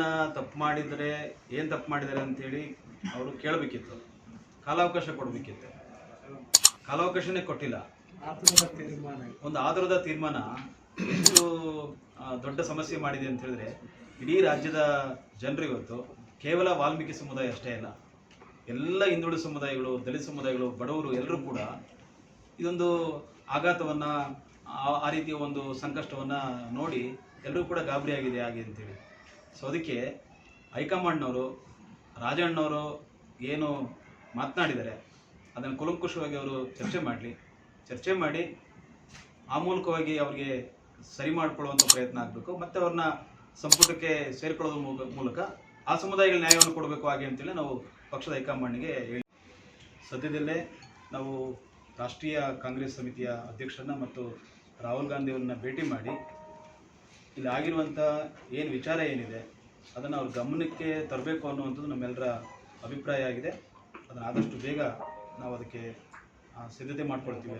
ರಾಜಣ್ಣ ತಪ್ಪು ಮಾಡಿದರೆ, ಏನು ತಪ್ಪು ಮಾಡಿದ್ದಾರೆ ಅಂತೇಳಿ ಅವರು ಕೇಳಬೇಕಿತ್ತು. ಕಾಲಾವಕಾಶ ಕೊಡಬೇಕಿತ್ತು. ಕಾಲಾವಕಾಶನೇ ಕೊಟ್ಟಿಲ್ಲ. ಒಂದು ಆಧಾರದ ತೀರ್ಮಾನ ಎಷ್ಟು ದೊಡ್ಡ ಸಮಸ್ಯೆ ಮಾಡಿದೆ ಅಂತ ಹೇಳಿದ್ರೆ, ಇಡೀ ರಾಜ್ಯದ ಜನರು ಇವತ್ತು ಕೇವಲ ವಾಲ್ಮೀಕಿ ಸಮುದಾಯ ಅಷ್ಟೇ ಅಲ್ಲ, ಎಲ್ಲ ಹಿಂದುಳಿದ ಸಮುದಾಯಗಳು, ದಲಿತ ಸಮುದಾಯಗಳು, ಬಡವರು ಎಲ್ಲರೂ ಕೂಡ ಇದೊಂದು ಆಘಾತವನ್ನು, ಆ ರೀತಿಯ ಒಂದು ಸಂಕಷ್ಟವನ್ನು ನೋಡಿ ಎಲ್ಲರೂ ಕೂಡ ಗಾಬರಿ ಆಗಿದೆ ಹಾಗೆ ಅಂತೇಳಿ. ಸೊ ಅದಕ್ಕೆ ಹೈಕಮಾಂಡ್ನವರು, ರಾಜಣ್ಣವರು ಏನು ಮಾತನಾಡಿದ್ದಾರೆ ಅದನ್ನು ಕುಲಂಕುಷವಾಗಿ ಅವರು ಚರ್ಚೆ ಮಾಡಲಿ. ಚರ್ಚೆ ಮಾಡಿ ಆ ಮೂಲಕವಾಗಿ ಅವರಿಗೆ ಸರಿ ಮಾಡಿಕೊಳ್ಳುವಂಥ ಪ್ರಯತ್ನ ಆಗಬೇಕು. ಮತ್ತು ಅವ್ರನ್ನ ಸಂಪುಟಕ್ಕೆ ಸೇರಿಕೊಳ್ಳೋದ್ರ ಮೂಲ- ಮೂಲಕ ಆ ಸಮುದಾಯಗಳ ನ್ಯಾಯವನ್ನು ಕೊಡಬೇಕು ಹಾಗೆ ಅಂತೇಳಿ ನಾವು ಪಕ್ಷದ ಹೈಕಮಾಂಡ್ಗೆ ಹೇಳಿ. ಸದ್ಯದಲ್ಲೇ ನಾವು ರಾಷ್ಟ್ರೀಯ ಕಾಂಗ್ರೆಸ್ ಸಮಿತಿಯ ಅಧ್ಯಕ್ಷರನ್ನ ಮತ್ತು ರಾಹುಲ್ ಗಾಂಧಿಯವ್ರನ್ನ ಭೇಟಿ ಮಾಡಿ ಇಲ್ಲಿ ಆಗಿರುವಂಥ ಏನು ವಿಚಾರ ಏನಿದೆ ಅದನ್ನು ಅವ್ರ ಗಮನಕ್ಕೆ ತರಬೇಕು ಅನ್ನುವಂಥದ್ದು ನಮ್ಮೆಲ್ಲರ ಅಭಿಪ್ರಾಯ ಆಗಿದೆ. ಅದನ್ನು ಆದಷ್ಟು ಬೇಗ ನಾವು ಅದಕ್ಕೆ ಸಿದ್ಧತೆ ಮಾಡ್ಕೊಳ್ತೀವಿ.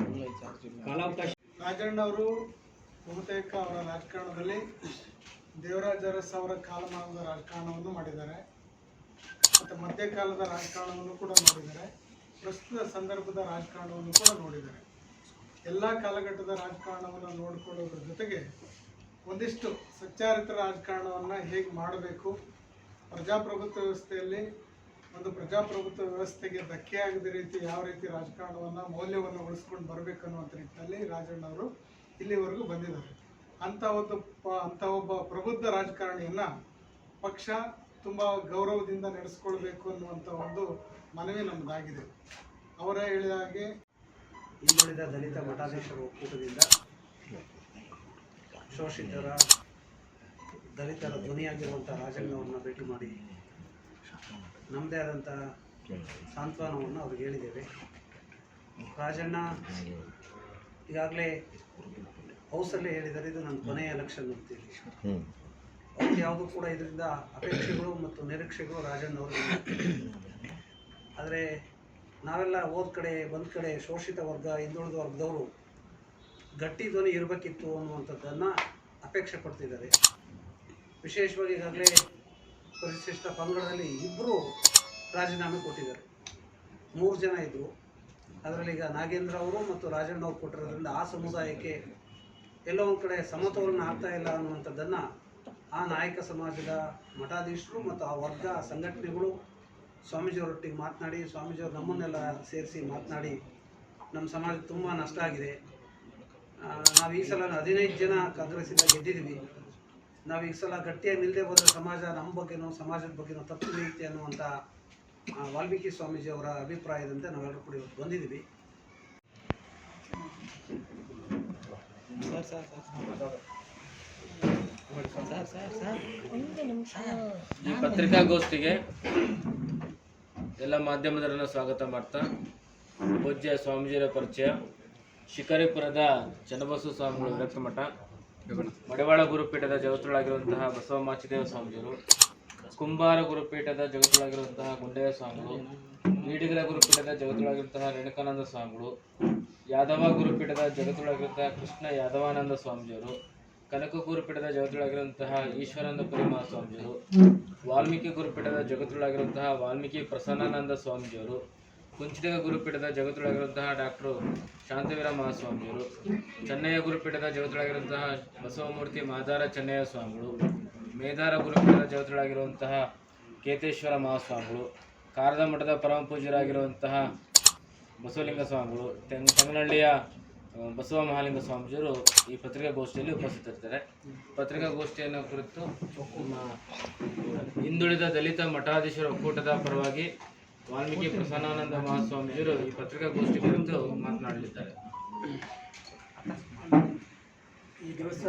ಕಾಲಾವಕಾಶ ರಾಜಣ್ಣ ಅವರು ಬಹುತೇಕ ಅವರ ರಾಜಕಾರಣದಲ್ಲಿ ದೇವರಾಜ ಅರಸ್ ಅವರ ಕಾಲಮಾನದ ರಾಜಕಾರಣವನ್ನು ಮಾಡಿದ್ದಾರೆ. ಮತ್ತು ಮಧ್ಯಕಾಲದ ರಾಜಕಾರಣವನ್ನು ಕೂಡ ನೋಡಿದ್ದಾರೆ ಪ್ರಸ್ತುತ ಸಂದರ್ಭದ ರಾಜಕಾರಣವನ್ನು ಕೂಡ ನೋಡಿದ್ದಾರೆ. ಎಲ್ಲ ಕಾಲಘಟ್ಟದ ರಾಜಕಾರಣವನ್ನು ನೋಡಿಕೊಳ್ಳೋದ್ರ ಜೊತೆಗೆ ಒಂದಿಷ್ಟು ಸಚ್ಚಾರಿತ ರಾಜಕಾರಣವನ್ನು ಹೇಗೆ ಮಾಡಬೇಕು? ಪ್ರಜಾಪ್ರಭುತ್ವ ವ್ಯವಸ್ಥೆಯಲ್ಲಿ ಒಂದು ಪ್ರಜಾಪ್ರಭುತ್ವ ವ್ಯವಸ್ಥೆಗೆ ಧಕ್ಕೆ ಆಗದ ರೀತಿ ಯಾವ ರೀತಿ ರಾಜಕಾರಣವನ್ನು ಮೌಲ್ಯವನ್ನು ಉಳಿಸ್ಕೊಂಡು ಬರಬೇಕು ಅನ್ನುವಂಥ ನಿಟ್ಟಿನಲ್ಲಿ ರಾಜಣ್ಣ ಅವರು ಇಲ್ಲಿವರೆಗೂ ಬಂದಿದ್ದಾರೆ. ಅಂಥ ಒಂದು ಪ, ಅಂಥ ಒಬ್ಬ ಪ್ರಬುದ್ಧ ರಾಜಕಾರಣಿಯನ್ನ ಪಕ್ಷ ತುಂಬ ಗೌರವದಿಂದ ನಡೆಸ್ಕೊಳ್ಬೇಕು ಅನ್ನುವಂಥ ಒಂದು ಮನವಿ ನಮ್ಮದಾಗಿದೆ ಅವರ ಹೇಳಿದ ಹಾಗೆ ಹಿಂದುಳಿದ ದಲಿತ ಮಠಾಧೀಶರ ಒಕ್ಕೂಟದಿಂದ ಶೋಷಿತರ ದಲಿತರ ಧ್ವನಿಯಾಗಿರುವಂಥ ರಾಜಣ್ಣವನ್ನು ಭೇಟಿ ಮಾಡಿ. ನಮ್ಮದೇ ಆದಂಥ ಸಾಂತ್ವನವನ್ನು ಅವ್ರಿಗೆ ಹೇಳಿದ್ದೇವೆ. ರಾಜಣ್ಣ ಈಗಾಗಲೇ ಹೌಸಲ್ಲೇ ಹೇಳಿದ್ದಾರೆ. ಇದು ನನ್ನ ಕೊನೆಯ ಎಲೆಕ್ಷನ್ ಅಂತೇಳಿ ಅವ್ರಿಗೆ ಯಾವುದೂ ಕೂಡ ಇದರಿಂದ ಅಪೇಕ್ಷೆಗಳು ಮತ್ತು ನಿರೀಕ್ಷೆಗಳು ರಾಜಣ್ಣ ಅವರಿಗೆ ಆದರೆ ನಾವೆಲ್ಲ ಹೋದ ಕಡೆ ಬಂದ ಕಡೆ ಶೋಷಿತ ವರ್ಗ ಹಿಂದುಳಿದ ವರ್ಗದವರು ಗಟ್ಟಿ ಧ್ವನಿ ಇರಬೇಕಿತ್ತು ಅನ್ನುವಂಥದ್ದನ್ನು ಅಪೇಕ್ಷೆ ಪಡ್ತಿದ್ದಾರೆ. ವಿಶೇಷವಾಗಿ ಈಗಾಗಲೇ ಪರಿಶಿಷ್ಟ ಪಂಗಡದಲ್ಲಿ ಇಬ್ಬರು ರಾಜೀನಾಮೆ ಕೊಟ್ಟಿದ್ದಾರೆ. ಮೂರು ಜನ ಇದ್ದರು ಅದರಲ್ಲಿ ಈಗ ನಾಗೇಂದ್ರ ಅವರು ಮತ್ತು ರಾಜಣ್ಣ ಅವರು ಕೊಟ್ಟಿರೋದ್ರಿಂದ ಆ ಸಮುದಾಯಕ್ಕೆ ಎಲ್ಲೋ ಒಂದು ಕಡೆ ಸಮತೋಲನ ಆಗ್ತಾ ಇಲ್ಲ ಅನ್ನುವಂಥದ್ದನ್ನು ಆ ನಾಯಕ ಸಮಾಜದ ಮಠಾಧೀಶರು ಮತ್ತು ಆ ವರ್ಗ, ಸಂಘಟನೆಗಳು ಸ್ವಾಮೀಜಿಯವರೊಟ್ಟಿಗೆ ಮಾತನಾಡಿ, ಸ್ವಾಮೀಜಿಯವರು ನಮ್ಮನ್ನೆಲ್ಲ ಸೇರಿಸಿ ಮಾತನಾಡಿ, ನಮ್ಮ ಸಮಾಜ ತುಂಬ ನಷ್ಟ ಆಗಿದೆ. ನಾವು ಈ ಸಲ ಹದಿನೈದು ಜನ ಕಾಂಗ್ರೆಸ್ಸಿಂದ ಗೆದ್ದಿದ್ದೀವಿ ನಾವು ಈ ಸಲ ಗಟ್ಟಿಯಾಗಿ ನಿಲ್ಲದೆ ಹೋದರೆ ಸಮಾಜ ನಮ್ಮ ಬಗ್ಗೆನೋ, ಸಮಾಜದ ಬಗ್ಗೆನೋ ತಪ್ಪು ನೀತಿ ಅನ್ನುವಂಥ ವಾಲ್ಮೀಕಿ ವಾಲ್ಮೀಕಿ ಸ್ವಾಮೀಜಿಯವರ ಅಭಿಪ್ರಾಯದಂತೆ ನಾವೆಲ್ಲರೂ ಕೂಡ ಇವತ್ತು ಬಂದಿದ್ದೀವಿ ಈ ಪತ್ರಿಕಾಗೋಷ್ಠಿಗೆ ಎಲ್ಲ ಮಾಧ್ಯಮದವರನ್ನು ಸ್ವಾಗತ ಮಾಡ್ತಾ, ಪೂಜ್ಯ ಸ್ವಾಮೀಜಿಯ ಪರಿಚಯ. ಶಿಕಾರಿಪುರದ ಚನ್ನಬಸವ ಸ್ವಾಮಿಗಳು ವಿರಕ್ತ ಮಠ. ಮಡಿವಾಳ ಗುರುಪೀಠದ ಜಗತ್ತೊಳಗಿರುವಂತಹ ಬಸವ ಮಾಚಿದೇವ ಸ್ವಾಮಿಯವರು ಕುಂಬಾರ ಗುರುಪೀಠದ ಜಗತ್ತೊಳಗಿರುವಂತಹ ಗುಂಡೆಯ ಸ್ವಾಮಿಗಳು ಈಡಿಗರ ಗುರುಪೀಠದ ಜಗತ್ತೊಳಗಿರುವಂತಹ ರೇಣುಕಾನಂದ ಸ್ವಾಮಿಗಳು, ಯಾದವ ಗುರುಪೀಠದ ಜಗತ್ತೊಳಗಿರುವಂತಹ ಕೃಷ್ಣ ಯಾದವಾನಂದ ಸ್ವಾಮಿಯವರು, ಕನಕ ಗುರುಪೀಠದ ಜಗತ್ತೊಳಗಿರುವಂತಹ ಈಶ್ವರಾನಂದ ಪರಿಮಾ ಸ್ವಾಮಿಯವರು, ವಾಲ್ಮೀಕಿ ಗುರುಪೀಠದ ಜಗತ್ತೊಳಗಿರುವಂತಹ ವಾಲ್ಮೀಕಿ ಪ್ರಸನ್ನಾನಂದ ಸ್ವಾಮೀಜಿಯವರು ಕುಂಚಿತಗ ಗುರುಪೀಠದ ಜಗತ್ತೊಳಗಿರುವಂತಹ ಡಾಕ್ಟರ್ ಶಾಂತವೀರ ಮಹಾಸ್ವಾಮಿಯವರು ಚೆನ್ನಯ ಗುರುಪೀಠದ ಜಗತ್ತೊಳಗಿರುವಂತಹ ಬಸವಮೂರ್ತಿ ಮಾದಾರ ಚೆನ್ನಯ್ಯ ಸ್ವಾಮಿಗಳು, ಮೇದಾರ ಗುರುಪೀಠದ ಜಗತ್ತೊಳಗಿರುವಂತಹ ಕೇತೇಶ್ವರ ಮಹಾಸ್ವಾಮಿಗಳು, ಕಾರದ ಮಠದ ಪರಮ ಪೂಜ್ಯರಾಗಿರುವಂತಹ ಬಸವಲಿಂಗ ಸ್ವಾಮಿಗಳು ತೆಂಗ್ ತೆಂಗನಹಳ್ಳಿಯ ಬಸವ ಮಹಾಲಿಂಗ ಸ್ವಾಮೀಜಿಯವರು ಈ ಪತ್ರಿಕಾಗೋಷ್ಠಿಯಲ್ಲಿ ಉಪಸ್ಥಿತರಿದ್ದಾರೆ. ಪತ್ರಿಕಾಗೋಷ್ಠಿಯನ್ನು ಕುರಿತು ಹಿಂದುಳಿದ ದಲಿತ ಮಠಾಧೀಶರ ಒಕ್ಕೂಟದ ಪರವಾಗಿ ವಾಲ್ಮೀಕಿ ಪ್ರಸನ್ನಾನಂದ ಮಹಾಸ್ವಾಮೀಜಿಯವರು ಈ ಪತ್ರಿಕಾಗೋಷ್ಠಿ ಕುರಿತು ಮಾತನಾಡಲಿದ್ದಾರೆ. ಈ ದಿವಸ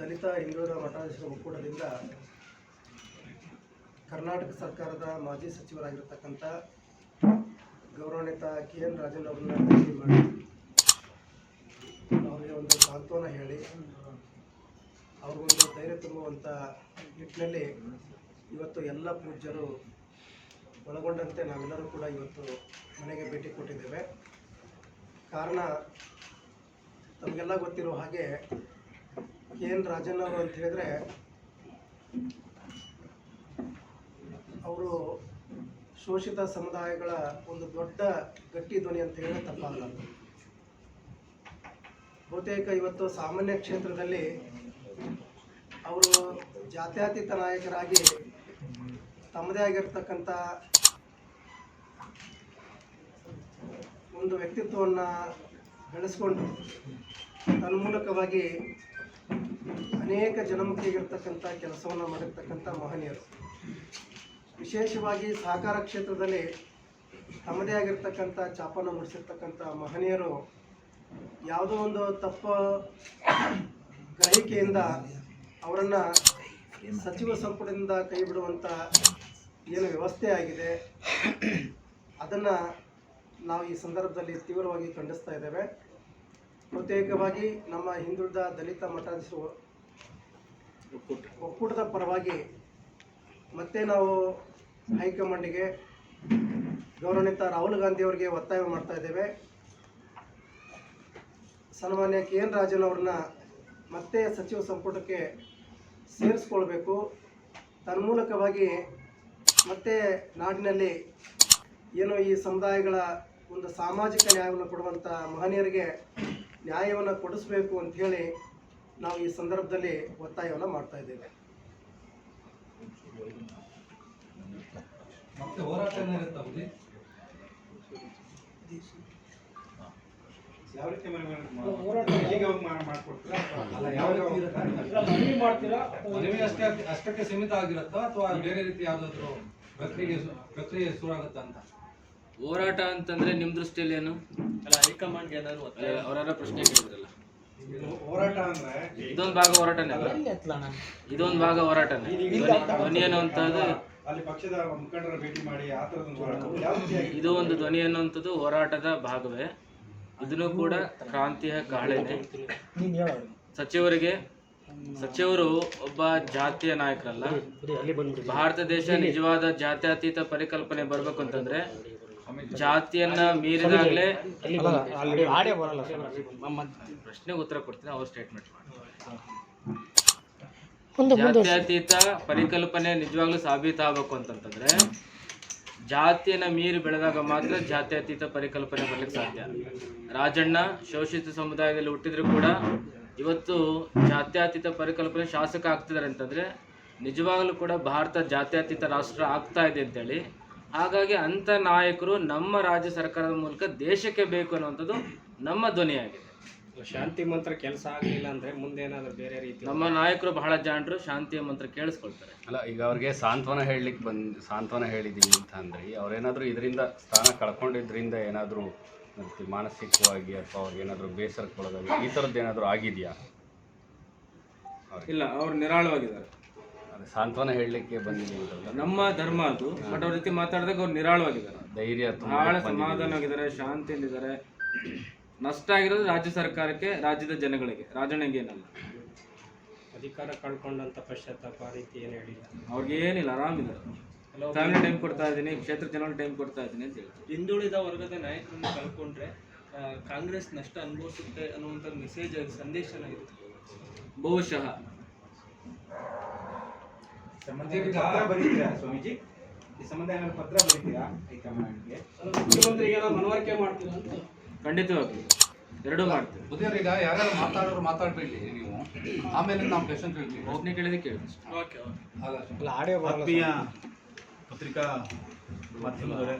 ದಲಿತ ಹಿಂದುಳಿದ ಮಠಾಧೀಶರ ಒಕ್ಕೂಟದಿಂದ ಕರ್ನಾಟಕ ಸರ್ಕಾರದ ಮಾಜಿ ಸಚಿವರಾಗಿರ್ತಕ್ಕಂಥ ಗೌರವಾನ್ವಿತ ಕೆ ಎನ್ ರಾಜೇಂದ್ರ ಅವರನ್ನ ಭೇಟಿ ಮಾಡಿ ಅವರಿಗೆ ಒಂದು ಸಾಂತ್ವನ ಹೇಳಿ, ಅವ್ರಿಗೊಂದು ಧೈರ್ಯ ತುಂಬುವಂಥ ನಿಟ್ಟಿನಲ್ಲಿ ಇವತ್ತು ಎಲ್ಲ ಪೂಜ್ಯರು ಒಳಗೊಂಡಂತೆ ನಾವೆಲ್ಲರೂ ಕೂಡ ಇವತ್ತು ಮನೆಗೆ ಭೇಟಿ ಕೊಟ್ಟಿದ್ದೇವೆ. ಕಾರಣ ತಮಗೆಲ್ಲ ಗೊತ್ತಿರೋ ಹಾಗೆ ಕೆ ಎನ್ ರಾಜನ್ ಅಂತ ಹೇಳಿದ್ರೆ ಅವರು ಶೋಷಿತ ಸಮುದಾಯಗಳ ಒಂದು ದೊಡ್ಡ ಗಟ್ಟಿ ಧ್ವನಿ ಅಂತ ಹೇಳಿದ್ರೆ ತಪ್ಪಾಗಲ್ಲ. ಬಹುತೇಕ ಇವತ್ತು ಸಾಮಾನ್ಯ ಕ್ಷೇತ್ರದಲ್ಲಿ ಅವರು ಜಾತ್ಯಾತೀತ ನಾಯಕರಾಗಿ ತಮ್ಮದೇ ಆಗಿರ್ತಕ್ಕಂಥ ಒಂದು ವ್ಯಕ್ತಿತ್ವವನ್ನು ಬೆಳೆಸ್ಕೊಂಡು ತನ್ಮೂಲಕವಾಗಿ ಅನೇಕ ಜನಮುಖಿಯಾಗಿರ್ತಕ್ಕಂಥ ಕೆಲಸವನ್ನು ಮಾಡಿರ್ತಕ್ಕಂಥ ಮಹನೀಯರು. ವಿಶೇಷವಾಗಿ ಸಹಕಾರ ಕ್ಷೇತ್ರದಲ್ಲಿ ತಮ್ಮದೇ ಆಗಿರ್ತಕ್ಕಂಥ ಚಾಪನ್ನು ಮೂಡಿಸಿರ್ತಕ್ಕಂಥ ಮಹನೀಯರು ಯಾವುದೋ ಒಂದು ತಪ್ಪ ಗ್ರಹಿಕೆಯಿಂದ ಅವರನ್ನು ಸಚಿವ ಸಂಪುಟದಿಂದ ಕೈ ಬಿಡುವಂಥ ಏನು ವ್ಯವಸ್ಥೆ ಆಗಿದೆ? ಅದನ್ನು ನಾವು ಈ ಸಂದರ್ಭದಲ್ಲಿ ತೀವ್ರವಾಗಿ ಖಂಡಿಸ್ತಾ ಇದ್ದೇವೆ. ಪ್ರತ್ಯೇಕವಾಗಿ ನಮ್ಮ ಹಿಂದುಳಿದ ದಲಿತ ಮಠಾಧೀಶರು ಒಕ್ಕೂಟದ ಪರವಾಗಿ ಮತ್ತೆ ನಾವು ಹೈಕಮಾಂಡಿಗೆ ಗೌರವಾನ್ವಿತ ರಾಹುಲ್ ಗಾಂಧಿ ಅವರಿಗೆ ಒತ್ತಾಯ ಮಾಡ್ತಾ ಇದ್ದೇವೆ. ಸನ್ಮಾನ್ಯ ಕೆ ಎನ್ ರಾಜನ್ ಅವ್ರನ್ನ ಮತ್ತೆ ಸಚಿವ ಸಂಪುಟಕ್ಕೆ ಸೇರಿಸ್ಕೊಳ್ಬೇಕು. ತನ್ಮೂಲಕವಾಗಿ ಮತ್ತೆ ನಾಡಿನಲ್ಲಿ ಏನು ಈ ಸಮುದಾಯಗಳ ಒಂದು ಸಾಮಾಜಿಕ ನ್ಯಾಯವನ್ನು ಕೊಡುವಂಥ ಮಹನೀಯರಿಗೆ ನ್ಯಾಯವನ್ನು ಕೊಡಿಸ್ಬೇಕು ಅಂತ ಹೇಳಿ ನಾವು ಈ ಸಂದರ್ಭದಲ್ಲಿ ಒತ್ತಾಯವನ್ನು ಮಾಡ್ತಾ ಇದ್ದೇವೆ. ಮತ್ತೆ ಹೋರಾಟ ಏನಿರುತ್ತೆ ಅವಧಿ? ಯಾವ ರೀತಿ ಈಗ ಮಾಡ್ಕೊಡ್ತೀರಾ? ಅಲ್ಲ ಯಾವ ರೀತಿ ಇರುತ್ತೆ? ಮನವಿ ಅಷ್ಟೇ ಅಷ್ಟಕ್ಕೆ ಸೀಮಿತ ಆಗಿರುತ್ತಾ ಅಥವಾ ಬೇರೆ ರೀತಿ ಯಾವ್ದಾದ್ರು ಪ್ರಕ್ರಿಯೆ ಪ್ರಕ್ರಿಯೆ ಶುರು ಅಂತ. ಹೋರಾಟ ಅಂತಂದ್ರೆ ನಿಮ್ ದೃಷ್ಟಿಯಲ್ಲಿ ಏನು? ಅಲ್ಲ ಹೈಕಮಾಂಡ್ ಏನಾದ್ರು ಅವರೆಲ್ಲ ಪ್ರಶ್ನೆ ಕೇಳಿದ್ರಲ್ಲ. ಹೋರಾಟ ಅಂದ್ರೆ ಇದೊಂದು ಭಾಗ ಹೋರಾಟನೇ ಅಲ್ಲ? ಇದೊಂದು ಭಾಗ ಹೋರಾಟನೇ. ಧ್ವನಿ ಅನ್ನುವಂಥದ್ದು ಅಲ್ಲಿ ಪಕ್ಷದ ಮುಖಂಡರ ಭೇಟಿ ಮಾಡಿ ಆ ಹೋರಾಟ ಇದು ಒಂದು ಧ್ವನಿ ಅನ್ನುವಂಥದ್ದು ಹೋರಾಟದ ಭಾಗವೇ. ಇದನ್ನು ಕೂಡ ಕ್ರಾಂತಿಯ ಕಹಳೆನೆ ಸಚಿವರಿಗೆ ಸಚಿವರು ಒಬ್ಬ ಜಾತಿಯ ನಾಯಕರಲ್ಲ. ಭಾರತ ದೇಶ ನಿಜವಾದ ಜಾತ್ಯತೀತ ಪರಿಕಲ್ಪನೆ ಬರ್ಬೇಕು ಅಂತಂದ್ರೆ ಜಾತಿಯನ್ನ ಮೀರಿದಾಗಲೇ ಪ್ರಶ್ನೆಗೆ ಉತ್ತರ ಕೊಡ್ತೀನಿ ಅವ್ರ ಸ್ಟೇಟ್ಮೆಂಟ್ ಮಾಡಿ. ಜಾತ್ಯತೀತ ಪರಿಕಲ್ಪನೆ ನಿಜವಾಗ್ಲೂ ಸಾಬೀತಾಗಬೇಕು ಅಂತಂತಂದ್ರೆ ಜಾತಿಯನ್ನ ಮೀರಿ ಬೆಳೆದಾಗ ಮಾತ್ರ ಜಾತ್ಯತೀತ ಪರಿಕಲ್ಪನೆ ಬರ್ಲಿಕ್ಕೆ ಸಾಧ್ಯ. ರಾಜಣ್ಣ ಶೋಷಿತ ಸಮುದಾಯದಲ್ಲಿ ಹುಟ್ಟಿದ್ರು ಕೂಡ ಇವತ್ತು ಜಾತ್ಯತೀತ ಪರಿಕಲ್ಪನೆ ಶಾಸಕ ಆಗ್ತಿದ್ದಾರೆ ಅಂತಂದ್ರೆ ನಿಜವಾಗಲೂ ಕೂಡ ಭಾರತ ಜಾತ್ಯತೀತ ರಾಷ್ಟ್ರ ಆಗ್ತಾ ಇದೆ ಅಂತೇಳಿ. ಹಾಗಾಗಿ ಅಂಥ ನಾಯಕರು ನಮ್ಮ ರಾಜ್ಯ ಸರ್ಕಾರದ ಮೂಲಕ ದೇಶಕ್ಕೆ ಬೇಕು ಅನ್ನುವಂಥದ್ದು ನಮ್ಮ ಧ್ವನಿಯಾಗಿದೆ. ಶಾಂತಿ ಮಂತ್ರ ಕೆಲಸ ಆಗಲಿಲ್ಲ ಅಂದ್ರೆ ಮುಂದೆ ಏನಾದರೂ ಬೇರೆ ರೀತಿ ನಮ್ಮ ನಾಯಕರು ಬಹಳ ಜಾಣರು ಶಾಂತಿಯ ಮಂತ್ರ ಕೇಳಿಸ್ಕೊಳ್ತಾರೆ. ಅಲ್ಲ ಈಗ ಅವ್ರಿಗೆ ಸಾಂತ್ವನ ಹೇಳಲಿಕ್ಕೆ ಬಂದು ಸಾಂತ್ವನ ಹೇಳಿದ್ದೀನಿ ಅಂತ ಅಂದ್ರೆ ಅವ್ರೇನಾದರೂ ಇದರಿಂದ ಸ್ಥಾನ ಕಳ್ಕೊಂಡಿದ್ರಿಂದ ಏನಾದರೂ ಮಾನಸಿಕವಾಗಿ ಅಥವಾ ಅವ್ರಿಗೆ ಏನಾದರೂ ಬೇಸರಕ್ಕೆ ಒಳಗಾಗಿ ಈ ಥರದ್ದು ಏನಾದರೂ ಆಗಿದೆಯಾ? ಇಲ್ಲ ಅವ್ರು ನಿರಾಳವಾಗಿದ್ದಾರೆ. ಅದೇ ಸಾಂತ್ವನ ಹೇಳಲಿಕ್ಕೆ ಬಂದಿದ್ದೀವಿ ನಮ್ಮ ಧರ್ಮ ಅದು ಬಟ್ ಅವ್ರ ಜೊತೆ ಮಾತಾಡಿದಾಗ ಅವ್ರು ನಿರಾಳವಾಗಿದ್ದಾರೆ. ಧೈರ್ಯ ಭಾಳ ಬಹಳ ಸಮಾಧಾನವಾಗಿದ್ದಾರೆ ಶಾಂತಿಯಲ್ಲಿದ್ದಾರೆ. ನಷ್ಟ ಆಗಿರೋದು ರಾಜ್ಯ ಸರ್ಕಾರಕ್ಕೆ ರಾಜ್ಯದ ಜನಗಳಿಗೆ. ರಾಜಣ್ಣಗೆ ಏನಲ್ಲ. ಅಧಿಕಾರ ಕಳ್ಕೊಂಡಂತ ಪಶ್ಚಾತ್ತಾಪ ಆ ರೀತಿ ಏನು ಹೇಳಿಲ್ಲ? ಅವ್ರಿಗೆ ಏನಿಲ್ಲ ಆರಾಮಿದ್ದಾರೆ. ಫ್ಯಾಮಿಲಿ ಟೈಮ್ ಕೊಡ್ತಾ ಇದ್ದೀನಿ ಕ್ಷೇತ್ರ ಜನರಿಗೆ ಟೈಮ್ ಕೊಡ್ತಾ ಇದ್ದೀನಿ ಅಂತ ಹೇಳ್ತೀನಿ ಹಿಂದುಳಿದ ವರ್ಗದ ನಾಯಕರನ್ನು ಕಳ್ಕೊಂಡ್ರೆ ಕಾಂಗ್ರೆಸ್ ನಷ್ಟ ಅನುಭವಿಸುತ್ತೆ ಅನ್ನುವಂಥ ಮೆಸೇಜ್ ಸಂದೇಶನ ಇರುತ್ತೆ ಬಹುಶಃ. ಪತ್ರ ಬರೀತೀರಾ ಸ್ವಾಮೀಜಿ? ಈ ಸಂಬಂಧ ಏನಾದ್ರು ಪತ್ರ ಬರೀತೀರಾ ಹೈಕಮಾಂಡ್ಗೆ? ಮುಖ್ಯಮಂತ್ರಿಗೆ ಮನವರಿಕೆ ಮಾಡ್ತೀರಾ ಅಂತ? ಖಂಡಿತವಾಗಿ ಎರಡೂ ಮಾಡ್ತೀವಿ. ಬುದ್ಧಿಯವ್ರು ಈಗ ಯಾರ್ಯಾರು ಮಾತಾಡೋರು ಮಾತಾಡ್ಬೇಡಿ ನೀವು. ಆಮೇಲೆ ನಾವು ಕ್ವೆಶನ್ ಕೇಳ್ತೀವಿ. ಒಬ್ಬನೇ ಕೇಳಿದ್ರೆ ಕೇಳಿ ಓಕೆ ಓಕೆ ಅಲ್ಲ ಆತ್ಮೀಯ ಪತ್ರಿಕಾ ಮಾಧ್ಯಮದವರೇ